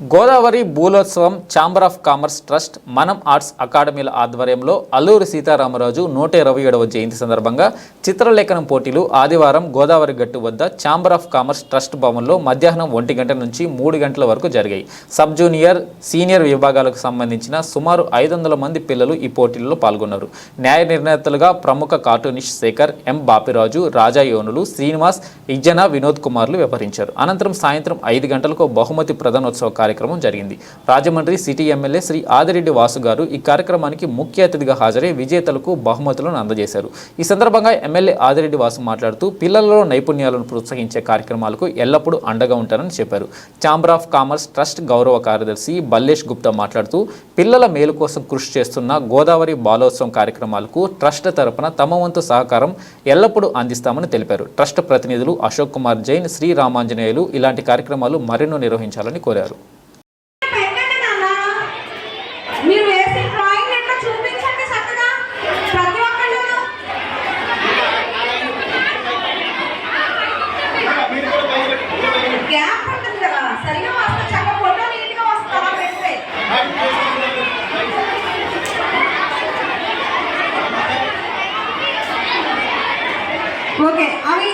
గోదావరి భూలోత్సవం chamber of commerce trust మనం arts అకాడమీల ఆధ్వర్యంలో అల్లూరి సీతారామరాజు నూట ఇరవై ఏడవ జయంతి సందర్భంగా చిత్రలేఖనం పోటీలు ఆదివారం గోదావరి గట్టు వద్ద ఛాంబర్ ఆఫ్ కామర్స్ ట్రస్ట్ భవన్లో మధ్యాహ్నం ఒంటి గంట నుంచి మూడు గంటల వరకు జరిగాయి. సబ్ జూనియర్ సీనియర్ విభాగాలకు సంబంధించిన సుమారు ఐదు వందల మంది పిల్లలు ఈ పోటీల్లో పాల్గొన్నారు. న్యాయ నిర్ణేతలుగా ప్రముఖ కార్టూనిస్ట్ శేఖర్ ఎం బాపిరాజు రాజా యోనులు శ్రీనివాస్ ఇజ్జన వినోద్ కుమార్లు వ్యవహరించారు. అనంతరం సాయంత్రం ఐదు గంటలకు బహుమతి ప్రధానోత్సవ కార్యక్రమం జరిగింది. రాజమండ్రి సిటీ ఎమ్మెల్యే శ్రీ ఆదిరెడ్డి వాసు గారు ఈ కార్యక్రమానికి ముఖ్య అతిథిగా హాజరై విజేతలకు బహుమతులను అందజేశారు. ఈ సందర్భంగా ఎమ్మెల్యే ఆదిరెడ్డి వాసు మాట్లాడుతూ పిల్లలలో నైపుణ్యాలను ప్రోత్సహించే కార్యక్రమాలకు ఎల్లప్పుడూ అండగా ఉంటారని చెప్పారు. ఛాంబర్ ఆఫ్ కామర్స్ ట్రస్ట్ గౌరవ కార్యదర్శి బల్లేష్ గుప్తా మాట్లాడుతూ పిల్లల మేలు కోసం కృషి చేస్తున్న గోదావరి బాలోత్సవం కార్యక్రమాలకు ట్రస్ట్ తరపున తమ వంతు సహకారం ఎల్లప్పుడూ అందిస్తామని తెలిపారు. ట్రస్ట్ ప్రతినిధులు అశోక్ కుమార్ జైన్ శ్రీ రామాంజనేయులు ఇలాంటి కార్యక్రమాలు మరెన్నో నిర్వహించాలని కోరారు. ఓకే అవి?